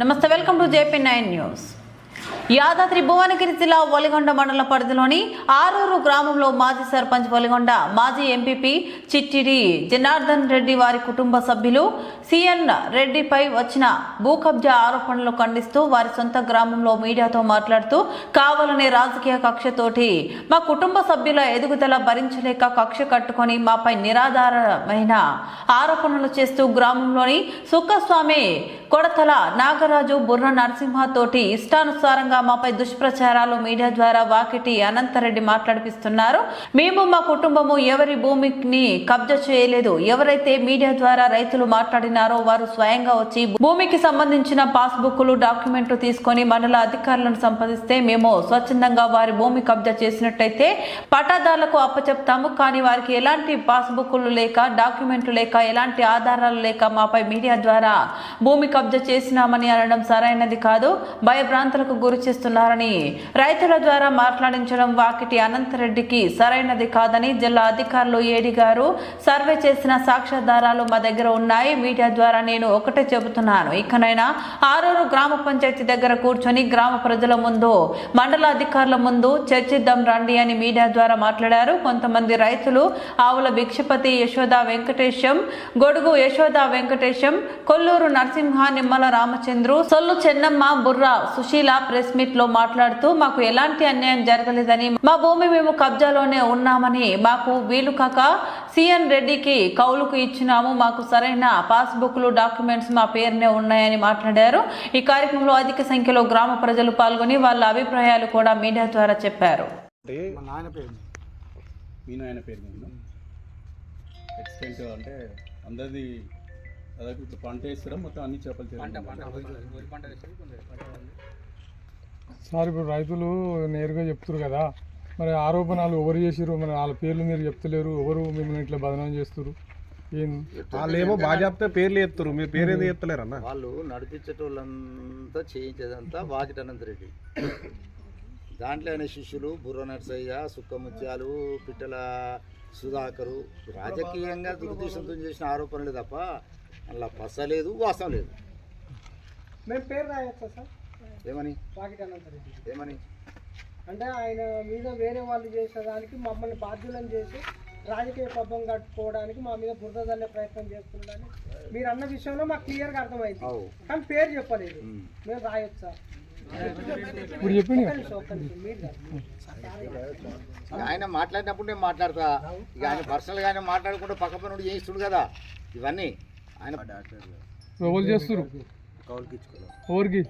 నమస్తే welcome to JP nine news. Yadadri Bhuvanagiri జిల్లా ఒలిగొండ మండల పరిధిలోని ఆరూరు గ్రామంలో మాజీ సర్పంచ్ ఒలిగొండ మాజీ ఎంపీపీ చిట్టిడి జనార్దన్ రెడ్డి వారి కుటుంబ సభ్యులు సిఎన్ రెడ్డిపై వచ్చిన భూ కబ్జా ఆరోపణలు ఖండిస్తూ వారి సొంత గ్రామంలో మీడియాతో మాట్లాడుతూ కావాలనే రాజకీయ కక్షతోటి మా కుటుంబ సభ్యుల ఎదుగుదల భరించలేక కక్ష కట్టుకొని మాపై నిరాధారమైన ఆరోపణలు చేస్తూ గ్రామంలోని సుక్కస్వామి కొడతల నాగరాజు బుర్ర నరసింహ తోటి ఇష్టానుసారంగా మాపై దుష్ప్రచారాలు మీడియా ద్వారా వాకిటి అనంతరెడ్డి మాట్లాడిపిస్తున్నారు. మేము మా కుటుంబము ఎవరి భూమిని కబ్జా చేయలేదు. ఎవరైతే మీడియా ద్వారా రైతులు మాట్లాడినారో వారు స్వయంగా వచ్చి భూమికి సంబంధించిన పాస్బుక్లు డాక్యుమెంట్లు తీసుకొని మండల అధికారులను సంపాదిస్తే మేము స్వచ్ఛందంగా వారి భూమి కబ్జా చేసినట్టయితే పట్టాదారులకు అప్పచెప్తాము. కానీ వారికి ఎలాంటి పాస్బుక్లు లేక డాక్యుమెంట్లు లేక ఎలాంటి ఆధారాలు లేక మాపై మీడియా ద్వారా భూమి కబ్జా చేసినామని అనడం సరైనది కాదు. భయభ్రాంతులకు గురి చేస్తున్నారని రైతుల ద్వారా మాట్లాడించడం వాకిటి అనంతరెడ్డికి సరైనది కాదని జిల్లా అధికారులు ఏడి గారు సర్వే చేసిన సాక్ష్యాధారాలు మా దగ్గర ఉన్నాయి. మీడియా ద్వారా నేను ఒకటే చెబుతున్నాను. ఇకనైనా ఆరూరు గ్రామ పంచాయతీ దగ్గర కూర్చొని గ్రామ ప్రజల ముందు మండల అధికారుల ముందు చర్చిద్దాం రండి అని మీడియా ద్వారా మాట్లాడారు. కొంతమంది రైతులు ఆవుల భిక్షపతి యశోద వెంకటేశం గొడుగు యశోద వెంకటేశం కొల్లూరు నరసింహ నిమ్మల రామచంద్రు సొల్లు చెన్నమ్మ బుర్రా సుశీల ప్రెస్ మీట్లో మాట్లాడుతూ మాకు ఎలాంటి అన్యాయం జరగలేదని మా భూమి మేము కబ్జాలోనే ఉన్నామని మాకు వీలు కాక సిఎన్ రెడ్డికి కౌలుకు ఇచ్చినాము. మాకు సరైన పాస్బుక్లు డాక్యుమెంట్స్ మా పేరునే ఉన్నాయని మాట్లాడారు. ఈ కార్యక్రమంలో అధిక సంఖ్యలో గ్రామ ప్రజలు పాల్గొని వాళ్ళ అభిప్రాయాలు కూడా మీడియా ద్వారా చెప్పారు. మా నాయన పేరు మీ నాయన పేరు మీద ఎక్స్టెంట్ అంటే అందరిది దాదాపు ఇప్పుడు పంట వేస్తారా? మొత్తం అన్ని చేపలు చేయాలి సార్ ఇప్పుడు రైతులు నేరుగా చెప్తారు కదా. మరి ఆరోపణలు ఎవరు చేసిరు మరి వాళ్ళ పేర్లు మీరు చెప్తలేరు. ఎవరు మిమ్మల్ని ఇట్లా బదనాం చేస్తారు ఏం? వాళ్ళేమో బాజాప్తే పేర్లు ఎత్తురు మీరు పేరు ఎందుకు ఎత్తలేరు అన్న? వాళ్ళు నడిపించేటోళ్ళంతా చేయించేదంతా వాకిటి అనంతరెడ్డి దాంట్లో ఆయన శిష్యులు బుర్ర నరసయ్య సుక్కముత్యాలు పిట్టల సుధాకరు రాజకీయంగా దురుద్దేశంతో చేసిన ఆరోపణలు తప్ప అలా పస లేదు వాసం లేదు మేము పేరు రాయొచ్చా సార్? ఏమని? ఏమని? అంటే ఆయన మీద వేరే వాళ్ళు చేసేదానికి మమ్మల్ని బాధ్యులను చేసి రాజకీయ పబ్బం కట్టుకోవడానికి మా మీద బురద చల్లే ప్రయత్నం చేస్తున్నాడని మీరు అన్న విషయంలో మాకు క్లియర్గా అర్థమైంది. కానీ పేరు చెప్పలేదు. మేము రాయొచ్చా ఇప్పుడు. ఇక ఆయన మాట్లాడినప్పుడు నేను మాట్లాడతా. ఇక ఆయన పర్సనల్గా ఆయన మాట్లాడుకుంటూ పక్క పనుడు చేయిస్తుండు కదా. ఇవన్నీ. ఆయన ఎవరు చేస్తారు ఎవరికి?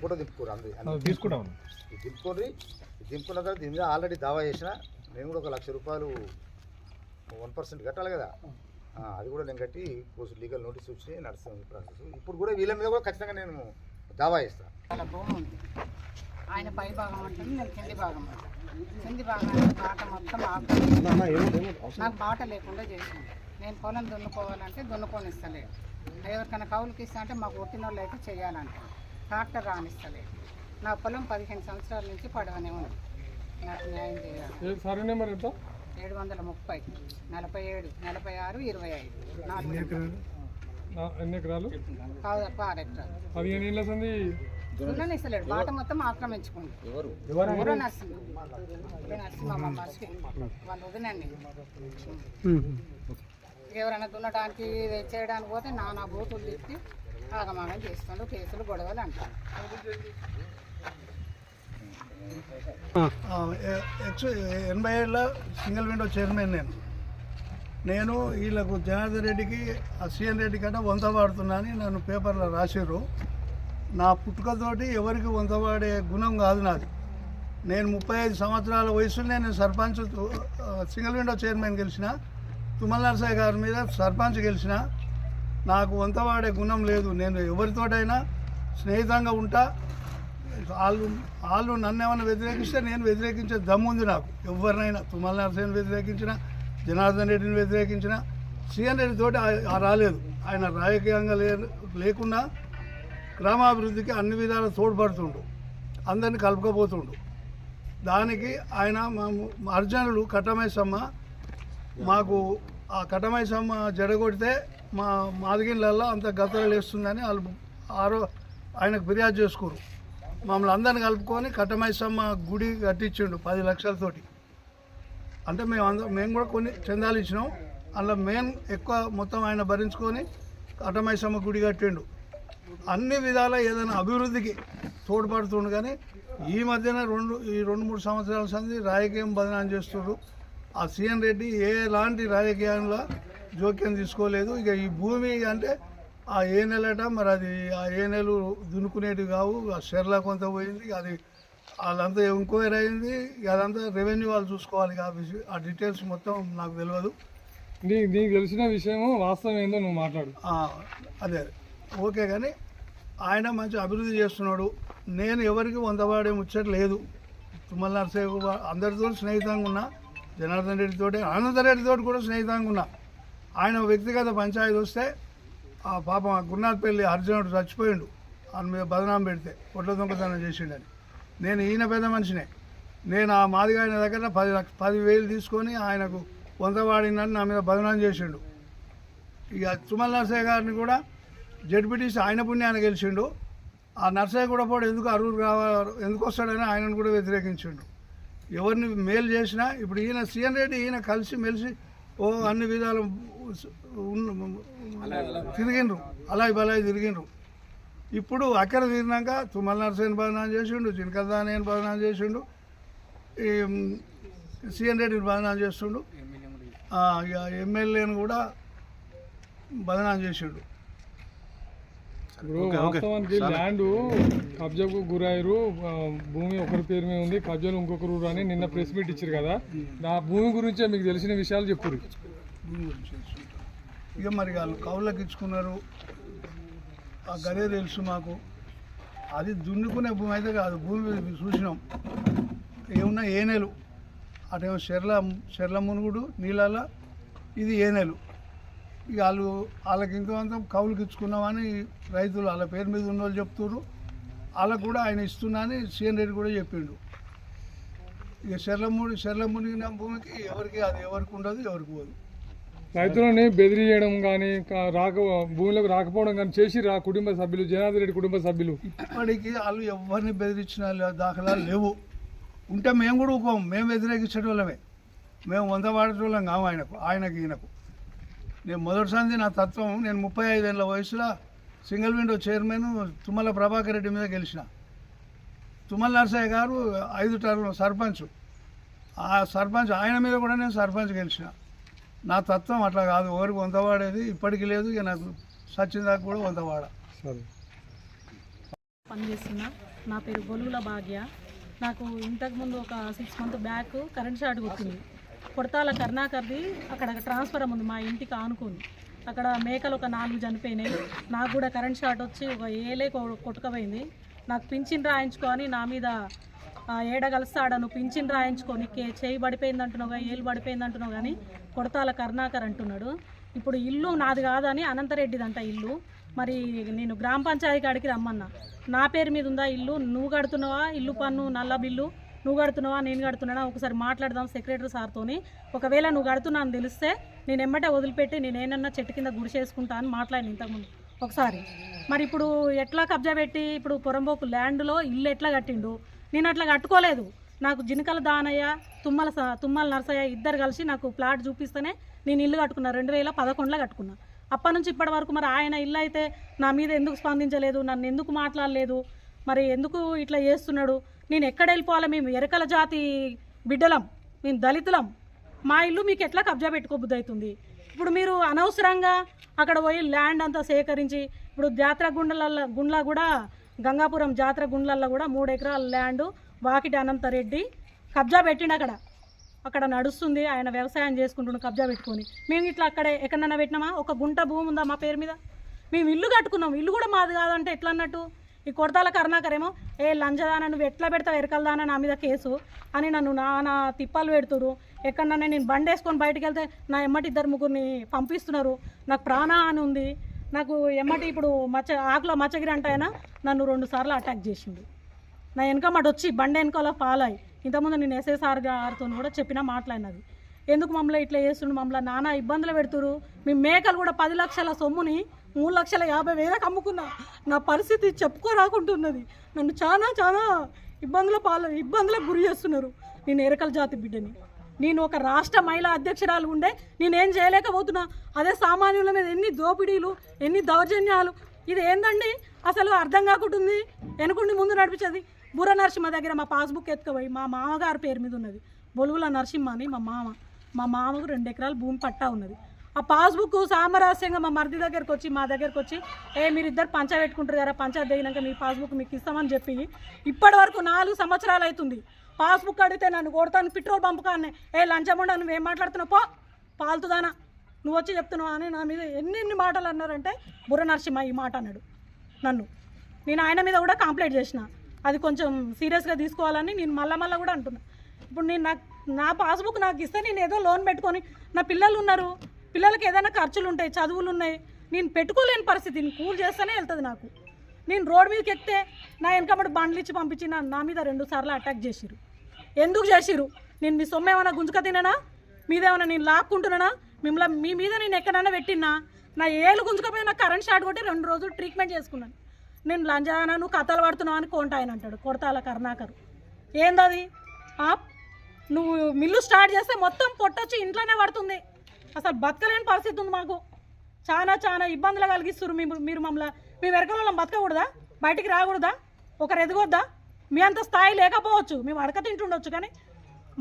ఫోటో తీసుకుంటాం దింపుకోండి. దింపుకున్న తర్వాత దీని మీద ఆల్రెడీ దావా చేసిన. నేను కూడా ఒక లక్ష రూపాయలు వన్ పర్సెంట్ కట్టాలి కదా. అది కూడా నేను కట్టి కోర్సు లీగల్ నోటీస్ వచ్చి నడుస్తుంది ప్రాసెస్ ఇప్పుడు కూడా వీళ్ళ మీద కూడా ఖచ్చితంగా నేను దావా చేస్తాను ఆయన పై భాగం నేను కింది భాగం కింది బాట మొత్తం నాకు బాట లేకుండా చేసింది. నేను పొలం దున్నుకోవాలంటే దున్నుకొని ఇస్తలేదు. ఎవరికైనా కౌలుకి ఇస్తా అంటే మాకు ఒట్టిన వాళ్ళు అయితే చేయాలంటే. ట్రాక్టర్ రానిస్తలేదు నా పొలం పదిహేను సంవత్సరాల నుంచి పడవనే ఉంది. నాకు న్యాయం చేయాలి. ఏ సార్ నెంబర్ ఎంత? ఏడు వందల ముప్పై. నలభై ఏడు నలభై ఆరు ఇరవై ఐదు. నాలుగు ఎన్ని ఎకరాలు? పదిహేను ఏళ్ళ సంది? దున్ననిస్తలేడు బాట మొత్తం ఆక్రమించుకుంది. ఎవరు? ఎవరో నర్సింగ్ ఇప్పుడు నర్సింగ్ మా మనిషి వాళ్ళు వదినండి. ఎవరైనా దున్నడానికి ఇది చేయడానికి పోతే నానా బూతులు తిప్పి ఆగమాగం చేస్తుండ్రు కేసులు గొడవలు అంటారు. ఎనభై ఏళ్ళ సింగిల్ విండో చైర్మన్ నేను. నేను వీళ్ళకు జనార్దన్ రెడ్డికి ఆ రెడ్డి కంటే వంత వాడుతున్నా అని నన్ను పేపర్లో రాశారు నా పుట్టుకతోటి ఎవరికి వంత వాడే గుణం కాదు నాది. నేను ముప్పై ఐదు సంవత్సరాల వయసులో నేను సర్పంచ్ సింగిల్ విండో చైర్మన్ గెలిచిన. తుమ్మల నరసయ్య గారి మీద సర్పంచ్ గెలిచిన నాకు వంతవాడే గుణం లేదు. నేను ఎవరితోటైనా స్నేహితంగా ఉంటా. వాళ్ళు వాళ్ళు నన్ను ఏమైనా వ్యతిరేకిస్తే నేను వ్యతిరేకించే దమ్ము ఉంది నాకు. ఎవరినైనా తుమ్మల నరసింహని వ్యతిరేకించిన జనార్దన్ రెడ్డిని వ్యతిరేకించిన సీఎన్ రెడ్డి తోటి ఆ- రాలేదు. ఆయన రాజకీయంగా లే లేకున్నా గ్రామాభివృద్ధికి అన్ని విధాలు తోడ్పడుతుండు. అందరిని కలుపుకపోతుండు. దానికి ఆయన మా అర్జునులు కట్టమైసమ్మ మాకు ఆ కట్టమైసమ్మ జడగొడితే మా మాదిగిళ్ళల్లో అంత గతలు లేస్తుందని వాళ్ళు ఆరో ఆయనకు ఫిర్యాదు చేసుకోరు. మమ్మల్ని అందరిని కలుపుకొని కట్టమైసమ్మ గుడి కట్టించిండు పది లక్షలతోటి అంటే మేము అందరం మేము కూడా కొన్ని చందాలు ఇచ్చినాం. అందులో మేము ఎక్కువ మొత్తం ఆయన భరించుకొని కట్టమైసమ్మ గుడి కట్టిండు. అన్ని విధాల ఏదైనా అభివృద్ధికి తోడ్పడుతుండు కానీ ఈ మధ్యన రెండు ఈ రెండు మూడు సంవత్సరాల సంది రాజకీయం బదనాలు చేస్తున్నారు ఆ సీఎన్ రెడ్డి ఎలాంటి రాజకీయంలో జోక్యం తీసుకోలేదు. ఇక ఈ భూమి అంటే ఆ ఏ నెలట మరి అది ఆ ఏ నెలలు దున్నుకునేటివి కావు. ఆ షెర్లా కొంత పోయింది. అది వాళ్ళంతా ఎంక్వైరీ అయింది. అదంతా రెవెన్యూ వాళ్ళు చూసుకోవాలి ఇక ఆ విషయం ఆ డీటెయిల్స్ మొత్తం నాకు తెలియదు. నీ నీకు తెలిసిన విషయము వాస్తవం ఏందో నువ్వు మాట్లాడు. అదే ఓకే కానీ ఆయన మంచి అభివృద్ధి చేస్తున్నాడు. నేను ఎవరికి వందవాడే ముచ్చట లేదు. తుమ్మల నరసయ్య అందరితో స్నేహితంగా ఉన్నా. జనార్దన్ రెడ్డితో ఆనంద రెడ్డితో కూడా స్నేహితంగా ఉన్నా. ఆయన వ్యక్తిగత పంచాయతీ వస్తే ఆ పాపం ఆ గురునాథ్పల్లి అర్జునుడు చచ్చిపోయిండు. ఆయన మీద బదనాం పెడితే ఒడ్ల దొంగతనం చేసిండని. నేను ఈయన పెద్ద మనిషినే. నేను ఆ మాదిగా ఆయన దగ్గర పది లక్ష పది వేలు తీసుకొని ఆయనకు వంద వాడిందని నా మీద బదనాం చేసిండు. ఇక తుమ్మల నర్సయ్య గారిని కూడా జడ్పీటీసీ ఆయన పుణ్యాన్ని గెలిచిండు. ఆ నర్సయ్య కూడా పోడు ఎందుకు అరువురు కావాలి ఎందుకు వస్తాడని ఆయనను కూడా వ్యతిరేకించిండు. ఎవరిని మేలు చేసినా ఇప్పుడు ఈయన సీఎన్ రెడ్డి ఈయన కలిసి మెలిసి ఓ అన్ని విధాలు ఉన్న- తిరిగిండ్రు. అలాయి బలాయి తిరిగిండ్రు. ఇప్పుడు అక్కడ తిరిగినాక తుమ్మల నరసయ్యని బదనాం చేసిండు చినకదాని బదనాం చేసిండు ఈ సీఎన్ రెడ్డిని బదనాం చేస్తుండు. ఆ, ఎమ్మెల్యేను కూడా బదనాం చేసిండు. ఇప్పుడు వాస్తవానికి ల్యాండ్ కబ్జాకు గురయ్యారు. భూమి ఒకరి పేరు మీద ఉంది కబ్జాలు ఇంకొకరు అని నిన్న ప్రెస్ మీట్ ఇచ్చారు కదా. నా భూమి గురించే మీకు తెలిసిన విషయాలు చెప్పురు భూమి గురించి తెలుసుకుంటాం. ఇక మరి వాళ్ళు కౌళ్ళకి ఇచ్చుకున్నారు. ఆ గదే తెలుసు మాకు. అది దున్నుకునే భూమి అయితే కాదు భూమి చూసినాం. ఏమున్నా ఏనెలు. అటేమో చెర్ల చెర్ల మునుగుడు నీళ్ళ ఇది ఏనెలు. వాళ్ళు వాళ్ళకి ఇంకొంత కౌలుకి ఇచ్చుకున్నామని రైతులు వాళ్ళ పేరు మీద ఉన్న వాళ్ళు చెప్తున్నారు వాళ్ళకు కూడా ఆయన ఇస్తున్నా అని సీఎన్ రెడ్డి కూడా చెప్పిండు. ఇక చెర్ల ముడి చెర్ల మునిగిన భూమికి ఎవరికి అది ఎవరికి ఉండదు ఎవరికి పోదు. రైతులని బెదిరియడం కానీ రాక భూమిలోకి రాకపోవడం కానీ చేసి రా కుటుంబ సభ్యులు జనార్దన్ రెడ్డి కుటుంబ సభ్యులు? ఇప్పటికీ వాళ్ళు ఎవరిని బెదిరించిన దాఖలాలు లేవు. ఉంటే మేము కూడా ఊకోం. మేము వ్యతిరేకించేటోళ్ళమే. మేము వంద వాడేటోళ్ళం కాము ఆయనకు ఆయనకి ఈయనకు. నేను మొదటిసారి నా తత్వం. నేను ముప్పై ఐదేళ్ళ వయసులో single window chairman Tummala Prabhakar Reddy మీద గెలిచిన. తుమ్మల నరసయ్య గారు ఐదు టర్మ్ సర్పంచ్. ఆ సర్పంచ్ ఆయన మీద కూడా నేను సర్పంచ్ గెలిచిన. నా తత్వం అట్లా కాదు. ఎవరికి వంద వాడేది? ఇప్పటికీ లేదు. ఇక నాకు సచిన దాకా కూడా వంద వాడ. సరే. పనిచేస్తున్నా. నా పేరు గొలుగుల భాగ్య. నాకు ఇంతకుముందు ఒక six month back current shock కొట్టింది కొడతాల కర్ణాకర్ది అక్కడ ట్రాన్స్ఫర్ ఉంది మా ఇంటికి ఆనుకుంది అక్కడ మేకలు ఒక నాలుగు చనిపోయినాయి. నాకు కూడా కరెంట్ షాట్ వచ్చి ఒక ఏలే కొ- కొట్టుకపోయింది. నాకు పింఛన్ రాయించుకొని నా మీద ఆ, నువ్వు పింఛన్ రాయించుకొని కే చేయి పడిపోయింది అంటున్నావు ఏలు పడిపోయింది అంటున్నావు కానీ కొడతాల కర్ణాకర్ అంటున్నాడు. ఇప్పుడు ఇల్లు నాది కాదని అనంతరెడ్డిదంట ఇల్లు. మరి నేను గ్రామ పంచాయతీ కాడికి రమ్మన్నా. నా పేరు మీద ఉందా ఇల్లు? నువ్వు కడుతున్నావా? ఇల్లు పన్ను నల్ల బిల్లు? నువ్వు కడుతున్నావా? నేను కడుతున్నానా? ఒకసారి మాట్లాడదాం సెక్రటరీ సార్తోని. ఒకవేళ నువ్వు కడుతున్నాను అని తెలిస్తే నేను ఎమ్మటే వదిలిపెట్టి నేను ఏమన్నా చెట్టు కింద గుడిసేసుకుంటా అని మాట్లాడిన ఇంతకుముందు. ఒకసారి. మరి ఇప్పుడు ఎట్లా కబ్జా పెట్టి ఇప్పుడు పొరంబోకు ల్యాండ్లో ఇల్లు ఎట్లా కట్టిండు? నేను అట్లా కట్టుకోలేదు. నాకు జినకల దానయ్య తుమ్మల స- తుమ్మల నరసయ్య ఇద్దరు కలిసి నాకు ప్లాట్ చూపిస్తేనే నేను ఇల్లు కట్టుకున్నా. రెండు వేల పదకొండులో కట్టుకున్నా. అప్పటి నుంచి ఇప్పటి వరకు మరి ఆయన ఇల్లు అయితే నా మీద ఎందుకు స్పందించలేదు? నన్ను ఎందుకు మాట్లాడలేదు? మరి ఎందుకు ఇట్లా చేస్తున్నాడు? నేను ఎక్కడ వెళ్ళిపోవాలి? మేము ఎరకల జాతి బిడ్డలం మేము దళితులం. మా ఇల్లు మీకు ఎట్లా కబ్జా పెట్టుకోబుద్ది అవుతుంది? ఇప్పుడు మీరు అనవసరంగా అక్కడ పోయి ల్యాండ్ అంతా సేకరించి ఇప్పుడు జాతర గుండెల గుండ్ల కూడా గంగాపురం జాతర గుండ్లల్లో కూడా మూడు ఎకరాల ల్యాండ్ వాకిటి అనంతరెడ్డి కబ్జా పెట్టిండు అక్కడ. అక్కడ నడుస్తుంది ఆయన వ్యవసాయం చేసుకుంటుండు కబ్జా పెట్టుకొని. మేము ఇట్లా అక్కడే ఎక్కడన్నా పెట్టినామా? ఒక గుంట భూమి ఉందా మా పేరు మీద? మేము ఇల్లు కట్టుకున్నాం. ఇల్లు కూడా మాది కాదంటే ఎట్లా అన్నట్టు ఈ కొడతాల కరుణాకర్ ఏమో ఏ లంచదాన నువ్వు ఎట్లా పెడతావు ఎరకలదానా నా మీద కేసు? అని నన్ను నానా తిప్పాలు పెడుతురు ఎక్కడన్నా నేను బండి వేసుకొని బయటకు వెళ్తే నా ఎమ్మటి ఇద్దరు ముగ్గురిని పంపిస్తున్నారు. నాకు ప్రాణ అని ఉంది. నాకు ఎమ్మటి ఇప్పుడు మచ్చ ఆకులో మచ్చగిరి అంటాయన నన్ను రెండు సార్లు అటాక్ చేసిండు. నా వెనక మాట వచ్చి బండి వెనకాల పాలాయి. ఇంతకుముందు నేను ఎస్ఎస్ఆర్ గారితో కూడా చెప్పిన మాట్లాడినది. ఎందుకు మమ్మల్ని ఇట్లా చేస్తుండు మమ్మల్ని నానా ఇబ్బందులు పెడుతురు మీ మేకలు కూడా పది లక్షల సొమ్ముని మూడు లక్షల యాభై వేలకు అమ్ముకున్నా. నా పరిస్థితి చెప్పుకోరాకుంటున్నది. నన్ను చాలా చాలా ఇబ్బందుల పాల ఇబ్బందులకు గురి చేస్తున్నారు నేను ఎరకల జాతి బిడ్డని. నేను ఒక రాష్ట్ర మహిళా అధ్యక్షురాలు ఉండే నేనేం చేయలేకపోతున్నా. అదే సామాన్యుల మీద ఎన్ని దోపిడీలు ఎన్ని దౌర్జన్యాలు. ఇది ఏందండి? అసలు అర్థం కాకుంటుంది. వెనుకుండి ముందు నడిపించేది బుర్ర నరసింహ దగ్గర మా పాస్బుక్ ఎత్తుకుపోయి మా మామగారి పేరు మీద ఉన్నది. బొలుగుల నరసింహ అని మా మామ. మా మామకు రెండు ఎకరాలు భూమి పట్టా ఉన్నది. ఆ పాస్బుక్ సామరస్యంగా మా మరిది దగ్గరకు వచ్చి మా దగ్గరకు వచ్చి ఏ మీరు ఇద్దరు పంచా పెట్టుకుంటారు కదా పంచా దిగినాక మీ పాస్బుక్ మీకు ఇస్తామని చెప్పి ఇప్పటి వరకు నాలుగు సంవత్సరాలు అవుతుంది. పాస్బుక్ అడిగితే నన్ను కొడతాను పెట్రోల్ పంపకాన్ని ఏ లంచముండా నువ్వు ఏం మాట్లాడుతున్నావు? పో పాలుతుదానా నువ్వు వచ్చి చెప్తున్నావు అని నా మీద ఎన్ని ఎన్ని మాటలు అన్నారంటే బుర్ర నరసింహ ఈ మాట అన్నాడు నన్ను. నేను ఆయన మీద కూడా కంప్లైంట్ చేసిన. అది కొంచెం సీరియస్గా తీసుకోవాలని నేను మళ్ళా మళ్ళీ కూడా అంటున్నా. ఇప్పుడు నేను నాకు నా పాస్బుక్ నాకు ఇస్తే నేను ఏదో లోన్ పెట్టుకొని నా పిల్లలు ఉన్నారు. పిల్లలకి ఏదైనా ఖర్చులు ఉంటాయి చదువులు ఉన్నాయి నేను పెట్టుకోలేని పరిస్థితి నేను కూల్ చేస్తేనే వెళ్తుంది నాకు. నేను రోడ్ మీదకి ఎక్కితే నా వెనకబడి బండ్లు ఇచ్చి పంపించి నా నా మీద రెండు సార్లు అటాక్ చేసిరు ఎందుకు చేసిరు నేను మీ సొమ్ము ఏమైనా గుంజుక తిననా? మీదేమైనా నేను లాక్కుంటున్నానా? మిమ్మల్ని మీ మీద నేను ఎక్కడైనా పెట్టినా? నా ఏళ్ళు గుంజుకపోయినా కరెంట్ షాట్ కొట్టి రెండు రోజులు ట్రీట్మెంట్ చేసుకున్నాను. నేను లంజానా నువ్వు కథలు పడుతున్నావు అని కొంట ఆయన అంటాడు కొడతాల కరుణాకర్. ఏందది? ఆ? నువ్వు మిల్లు స్టార్ట్ చేస్తే మొత్తం పొట్టొచ్చి ఇంట్లోనే పడుతుంది. అసలు బతకలేని పరిస్థితి ఉంది మాకు. చాలా చాలా ఇబ్బందులు కలిగిస్తారు మీరు మీరు మమ్మల్ని. మీ వెనకాల వాళ్ళం బతకకూడదా? బయటికి రాకూడదా? ఒకరు ఎదగొద్దా? మీ అంత స్థాయి లేకపోవచ్చు. మేము అడక తింటుండొచ్చు కానీ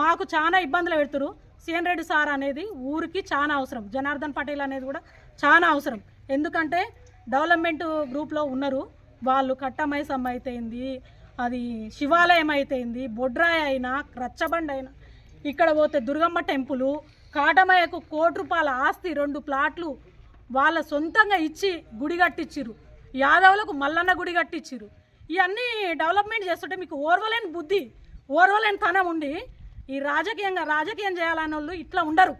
మాకు చాలా ఇబ్బందులు పెడుతురు సీఎన్ రెడ్డి సార్ అనేది ఊరికి చాలా అవసరం. జనార్దన్ పటేల్ అనేది కూడా చాలా అవసరం. ఎందుకంటే డెవలప్మెంట్ గ్రూప్లో ఉన్నారు. వాళ్ళు కట్టమైసమ్మ అయితేంది అది శివాలయం అయితేంది బొడ్రాయి అయినా రచ్చబండ అయినా ఇక్కడ పోతే దుర్గమ్మ టెంపులు కాటమయ్యకు కోటి రూపాయల ఆస్తి రెండు ప్లాట్లు వాళ్ళ సొంతంగా ఇచ్చి గుడి కట్టించిర్రు యాదవులకు మల్లన్న గుడి కట్టించిర్రు ఇవన్నీ డెవలప్మెంట్ చేస్తుంటే మీకు ఓర్వలేని బుద్ధి ఓర్వలేని తనం ఉండి ఈ రాజకీయంగా రాజకీయం చేయాలన్న వాళ్ళు ఇట్లా ఉండరు.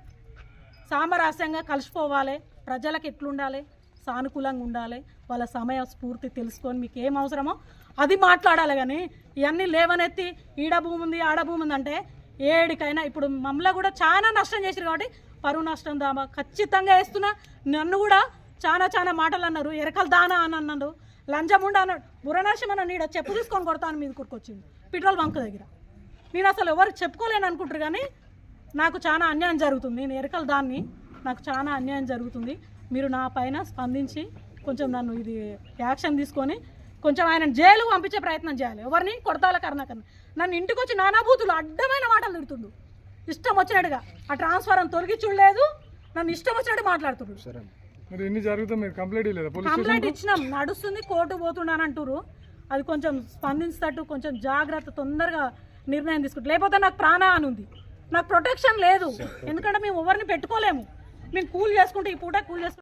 సామరస్యంగా కలిసిపోవాలి ప్రజలకు ఎట్లుండాలి సానుకూలంగా ఉండాలి వాళ్ళ సమయ స్ఫూర్తి తెలుసుకొని మీకు ఏం అవసరమో అది మాట్లాడాలి కానీ ఇవన్నీ లేవనెత్తి ఈడ భూమి ఉంది ఆడ భూమి ఉంది అంటే ఏడికైనా ఇప్పుడు మమ్మల్ని కూడా చాలా నష్టం చేసారు కాబట్టి పరువు నష్టం దామా. ఖచ్చితంగా వేస్తున్నా. నన్ను కూడా చాలా చాలా మాటలు అన్నారు. ఎరకల దానా అని అన్నాడు. లంచముండ అన్నాడు. బురనాశం అన్న నీడ చెప్పు తీసుకొని కొడతాను మీద కూరుకొచ్చింది పెట్రోల్ బంక్ దగ్గర. నేను అసలు ఎవరు చెప్పుకోలేను అనుకుంటారు కానీ నాకు చాలా అన్యాయం జరుగుతుంది. నేను ఎరకల దాన్ని నాకు చాలా అన్యాయం జరుగుతుంది. మీరు నా పైన స్పందించి కొంచెం నన్ను ఇది యాక్షన్ తీసుకొని కొంచెం ఆయన జైలు పంపించే ప్రయత్నం చేయాలి. ఎవరిని? కొడతాల కర్ణాకర్ని. నన్ను ఇంటికి వచ్చి నానాభూతులు అడ్డమైన మాటలు తిడుతుండు. ఇష్టం వచ్చినట్టుగా. ఆ ట్రాన్స్ఫారం తొలగి చూడలేదు. నన్ను ఇష్టం వచ్చినట్టు మరి ఎన్ని మీరు కంప్లైంట్ ఇచ్చినాం. నడుస్తుంది కోర్టు పోతున్నాను అంటారు అది కొంచెం స్పందించేటట్టు కొంచెం జాగ్రత్త తొందరగా నిర్ణయం తీసుకుంటారు లేకపోతే నాకు ప్రాణ అని ఉంది. నాకు ప్రొటెక్షన్ లేదు. ఎందుకంటే మేము ఎవరిని పెట్టుకోలేము. మేము కూల్ చేసుకుంటే ఈ పూట కూల్ చేసుకుంటే